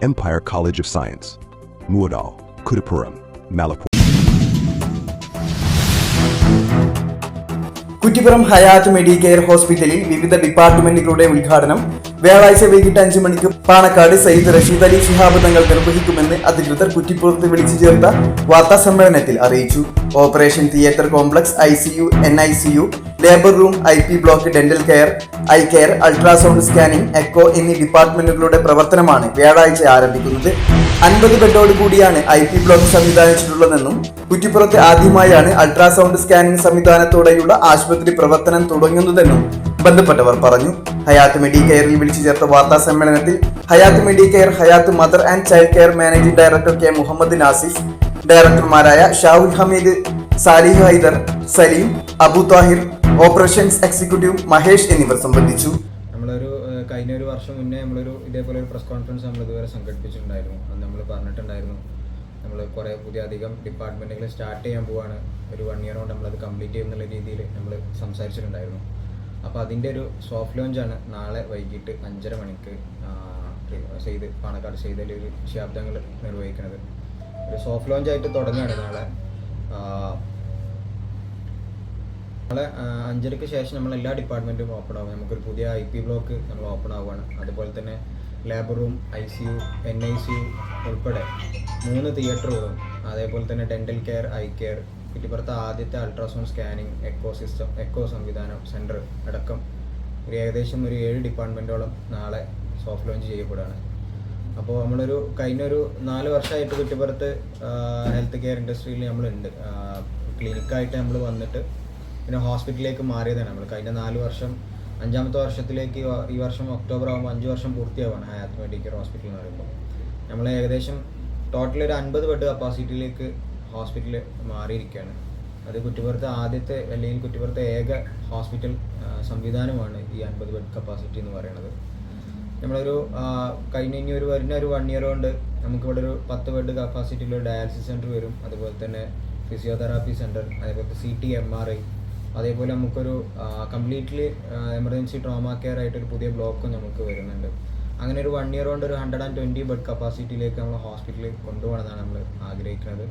Empire College of Science. Muadal, Kudapuram, Malapur. Kuttippuram Hayath Medicare ഹോസ്പിറ്റലിൽ വിവിധ ഡിപ്പാർട്ട്മെന്റുകളുടെ ഉദ്ഘാടനം വ്യാഴാഴ്ച വൈകിട്ട് അഞ്ചു മണിക്ക് പാണക്കാട് സയ്യിദ് റഷീദ് അലി ഷിഹാബ് തങ്ങൾ നിർവഹിക്കുമെന്ന് അധികൃതർ കുറ്റിപ്പുറത്ത് വിളിച്ചു ചേർത്ത വാർത്താ സമ്മേളനത്തിൽ അറിയിച്ചു. Operation theatre complex I C U N I C U labour room I P block dental care eye care ultrasound scanning echo എന്നീ ഡിപ്പാർട്ട്മെന്റുകളുടെ പ്രവർത്തനമാണ് വ്യാഴാഴ്ച ആരംഭിക്കുന്നത്. അൻപത് ബെഡോട് കൂടിയാണ് ഐ പി ബ്ലോക്ക് സംവിധാനിച്ചിട്ടുള്ളതെന്നും കുറ്റിപ്പുറത്ത് ആദ്യമായാണ് അൾട്രാസൗണ്ട് സ്കാനിംഗ് സംവിധാനത്തോടെയുള്ള ആശുപത്രി പ്രവർത്തനം തുടങ്ങുന്നതെന്നും ബന്ധപ്പെട്ടവർ പറഞ്ഞു. ഹയാത്ത് മെഡി കെയറിൽ വിളിച്ചു ചേർത്ത വാർത്താ സമ്മേളനത്തിൽ Hayath Medicare Hayath mother and child care managing director K Muhammad Nasif ഡയറക്ടർമാരായ Shahul Hameed Salih Haider Saleem Abu Thahir operations executive Mahesh എന്നിവർ സംബന്ധിച്ചു. നമ്മളൊരു കഴിഞ്ഞ ഒരു വർഷം മുന്നേ നമ്മളൊരു ഇതേപോലെ ഒരു പ്രസ് കോൺഫറൻസ് നമ്മൾ ഇതുവരെ സംഘടിപ്പിച്ചിട്ടുണ്ടായിരുന്നു. അന്ന് നമ്മൾ പറഞ്ഞിട്ടുണ്ടായിരുന്നു. നമ്മൾ കുറേ പുതിയ അധികം ഡിപ്പാർട്ട്മെന്റുകൾ സ്റ്റാർട്ട് ചെയ്യാൻ പോവാണ്. ഒരു വൺ ഇയർ കൊണ്ട് നമ്മളത് കംപ്ലീറ്റ് ചെയ്യുന്നുള്ള രീതിയിൽ നമ്മൾ സംസാരിച്ചിട്ടുണ്ടായിരുന്നു. അപ്പോൾ അതിന്റെ ഒരു സോഫ്റ്റ് ലോഞ്ചാണ് നാളെ വൈകിട്ട് അഞ്ചര മണിക്ക് ചെയ്ത് പാണക്കാട് ചെയ്തതിൽ ഒരു ശാബ്ദങ്ങൾ നിർവഹിക്കുന്നത് ഒരു സോഫ്റ്റ് ലോഞ്ച് ആയിട്ട് തുടങ്ങുകയാണ് നാളെ. നാളെ അഞ്ചരയ്ക്ക് ശേഷം നമ്മൾ എല്ലാ ഡിപ്പാർട്ട്മെന്റും ഓപ്പൺ ആവും. നമുക്കൊരു പുതിയ ഐ പി ബ്ലോക്ക് നമ്മൾ ഓപ്പൺ ആവുകയാണ് അതുപോലെ തന്നെ labour room I C U N I C U ഉൾപ്പെടെ മൂന്ന് തിയേറ്ററുകളും അതേപോലെ തന്നെ ഡെന്റൽ കെയർ ഐ കെയർ കുറ്റിപ്പുറത്തെ ആദ്യത്തെ ultrasound scanning echo system echo സംവിധാനം സെന്റർ അടക്കം ഒരു ഏകദേശം ഒരു ഏഴ് ഡിപ്പാർട്ട്മെന്റോളം നാളെ സോഫ്റ്റ് ലോഞ്ച് ചെയ്യപ്പെടുകയാണ്. അപ്പോൾ നമ്മളൊരു കഴിഞ്ഞ ഒരു നാല് വർഷമായിട്ട് കുറ്റിപ്പുറത്ത് ഹെൽത്ത് കെയർ ഇൻഡസ്ട്രിയിൽ നമ്മളുണ്ട്. ക്ലിനിക്കായിട്ട് നമ്മൾ വന്നിട്ട് പിന്നെ ഹോസ്പിറ്റലിലേക്ക് മാറിയതാണ് നമ്മൾ കഴിഞ്ഞ നാല് വർഷം അഞ്ചാമത്തെ വർഷത്തിലേക്ക് ഈ ഈ വർഷം ഒക്ടോബർ ആകുമ്പോൾ അഞ്ച് വർഷം പൂർത്തിയാവാണ് ഹയാത്ത് മെഡിക്കൽ ഹോസ്പിറ്റൽ എന്ന് പറയുമ്പോൾ നമ്മൾ ഏകദേശം ടോട്ടൽ ഒരു അൻപത് ബെഡ് കപ്പാസിറ്റിയിലേക്ക് ഹോസ്പിറ്റൽ മാറിയിരിക്കുകയാണ്. അത് കുറ്റിപ്പുറത്ത് ആദ്യത്തെ അല്ലെങ്കിൽ കുറ്റിപ്പുറത്തെ ഏക ഹോസ്പിറ്റൽ സംവിധാനമാണ് ഈ അൻപത് ബെഡ് കപ്പാസിറ്റി എന്ന് പറയുന്നത്. നമ്മളൊരു കഴിഞ്ഞ ഇനി ഒരു വരുന്ന ഒരു വൺ ഇയർ കൊണ്ട് നമുക്കിവിടെ ഒരു പത്ത് ബെഡ് കപ്പാസിറ്റിയുള്ള ഡയാലിസിസ് സെന്റർ വരും. അതുപോലെ തന്നെ ഫിസിയോതെറാപ്പി സെന്റർ അതേപോലെ C T M R I അതേപോലെ നമുക്കൊരു കംപ്ലീറ്റ്ലി എമർജൻസി ട്രോമ കെയർ ആയിട്ട് ഒരു പുതിയ ബ്ലോക്കും നമുക്ക് വരുന്നുണ്ട്. അങ്ങനെ ഒരു വൺ ഇയർ കൊണ്ട് ഒരു ഹൺഡ്രഡ് ആൻഡ് ട്വന്റി ബെഡ് കപ്പാസിറ്റിയിലേക്ക് നമ്മൾ ഹോസ്പിറ്റലിൽ കൊണ്ടുപോകണമെന്നാണ് നമ്മൾ ആഗ്രഹിക്കുന്നത്.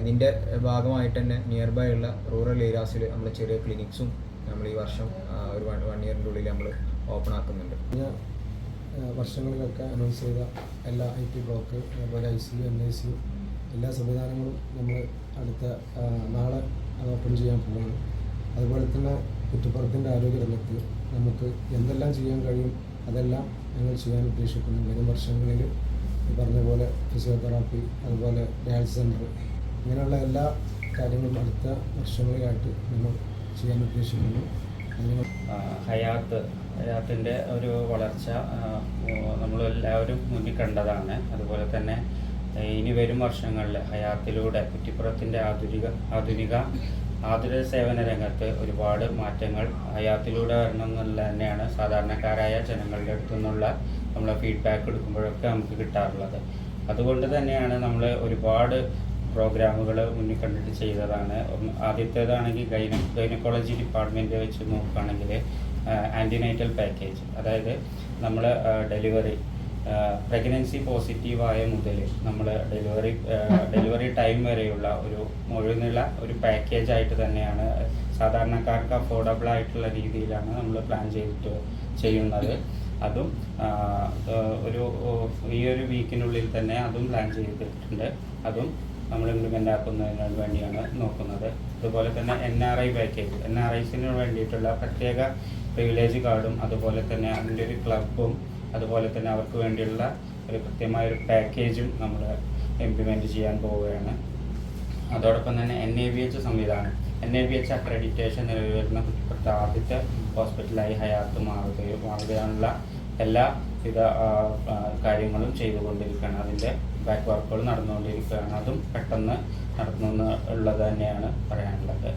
ഇതിന്റെ ഭാഗമായിട്ട് തന്നെ നിയർ ബൈ ഉള്ള റൂറൽ ഏരിയാസിൽ നമ്മൾ ചെറിയ ക്ലിനിക്സും നമ്മൾ ഈ വർഷം ഒരു വൺ ഇയറിന്റെ ഉള്ളിൽ നമ്മൾ ഓപ്പൺ ആക്കുന്നുണ്ട്. വർഷങ്ങളിലൊക്കെ അനൗൺസ് ചെയ്ത എല്ലാ ഐ ടി ബ്ലോക്ക് അതുപോലെ I C U N I C U എല്ലാ സംവിധാനങ്ങളും നമ്മൾ അടുത്ത നാളെ ഓപ്പൺ ചെയ്യാൻ പോവുകയാണ്. അതുപോലെ തന്നെ കുറ്റിപ്പുറത്തിന്റെ ആരോഗ്യരംഗത്ത് നമുക്ക് എന്തെല്ലാം ചെയ്യാൻ കഴിയും അതെല്ലാം ഞങ്ങൾ ചെയ്യാൻ ഉദ്ദേശിക്കുന്നു വരും വർഷങ്ങളിൽ ഈ പറഞ്ഞ പോലെ ഫിസിയോതെറാപ്പി അതുപോലെ ഡയാലിസിസ് സെന്റർ ഇങ്ങനെയുള്ള എല്ലാ കാര്യങ്ങളും അടുത്ത വർഷങ്ങളിലായിട്ട് നമ്മൾ ചെയ്യാൻ ഉദ്ദേശിക്കുന്നു. ഹയാത്ത് ഹയാത്തിന്റെ ഒരു വളർച്ച നമ്മളെല്ലാവരും മുന്നിൽ കണ്ടതാണ്. അതുപോലെ തന്നെ ഇനി വരും വർഷങ്ങളിൽ ഹയാത്തിലൂടെ കുറ്റിപ്പുറത്തിന്റെ ആധുനിക ആധുനിക ആതുര സേവന രംഗത്ത് ഒരുപാട് മാറ്റങ്ങൾ ഹയാത്തിലൂടെ വരണം എന്നുള്ള തന്നെയാണ് സാധാരണക്കാരായ ജനങ്ങളുടെ അടുത്തു നിന്നുള്ള നമ്മളെ ഫീഡ്ബാക്ക് എടുക്കുമ്പോഴൊക്കെ നമുക്ക് കിട്ടാറുള്ളത്. അതുകൊണ്ട് തന്നെയാണ് നമ്മൾ ഒരുപാട് പ്രോഗ്രാമുകൾ മുന്നിൽ കണ്ടിട്ട് ചെയ്തതാണ്. ആദ്യത്തേതാണെങ്കിൽ ഗൈന ഗൈനക്കോളജി ഡിപ്പാർട്ട്മെന്റ് വെച്ച് നോക്കുകയാണെങ്കിൽ ആന്റിനൈറ്റൽ പാക്കേജ്. അതായത് നമ്മൾ ഡെലിവറി പ്രഗ്നൻസി പോസിറ്റീവായ മുതൽ നമ്മൾ ഡെലിവറി ഡെലിവറി ടൈം വരെയുള്ള ഒരു മുഴുവനുള്ള ഒരു പാക്കേജ് ആയിട്ട് തന്നെയാണ് സാധാരണക്കാർക്ക് അഫോർഡബിൾ ആയിട്ടുള്ള രീതിയിലാണ് നമ്മൾ പ്ലാൻ ചെയ്തിട്ട് ചെയ്യുന്നത്. അതും ഒരു ഈ ഒരു വീക്കിനുള്ളിൽ തന്നെ അതും പ്ലാൻ ചെയ്തിട്ടുണ്ട്. അതും നമ്മൾ ഇംപ്ലിമെന്റ് ആക്കുന്നതിന് വേണ്ടിയാണ് നോക്കുന്നത്. അതുപോലെ തന്നെ N R I package N R ഐസിന് വേണ്ടിയിട്ടുള്ള പ്രത്യേക പ്രിവിലേജ് കാർഡും അതുപോലെ തന്നെ അതിന്റെ ഒരു ക്ലബും അതുപോലെ തന്നെ അവർക്ക് വേണ്ടിയുള്ള ഒരു കൃത്യമായ ഒരു പാക്കേജും നമ്മൾ ഇംപ്ലിമെന്റ് ചെയ്യാൻ പോവുകയാണ്. അതോടൊപ്പം തന്നെ എൻ എ ബി എച്ച് സംവിധാനം. N A B H accreditation നിലവിൽ വരുന്ന ആദ്യത്തെ ഹോസ്പിറ്റലായി ഹയാത്ത് മാറുകയും മാറുകയാണുള്ള എല്ലാ വിധ കാര്യങ്ങളും ചെയ്തുകൊണ്ടിരിക്കുകയാണ്. അതിന്റെ ബാക്ക് വർക്കുകൾ നടന്നുകൊണ്ടിരിക്കുകയാണ്. അതും പെട്ടെന്ന് നടത്തുന്ന ഉള്ളത് തന്നെയാണ് പറയാനുള്ളത്.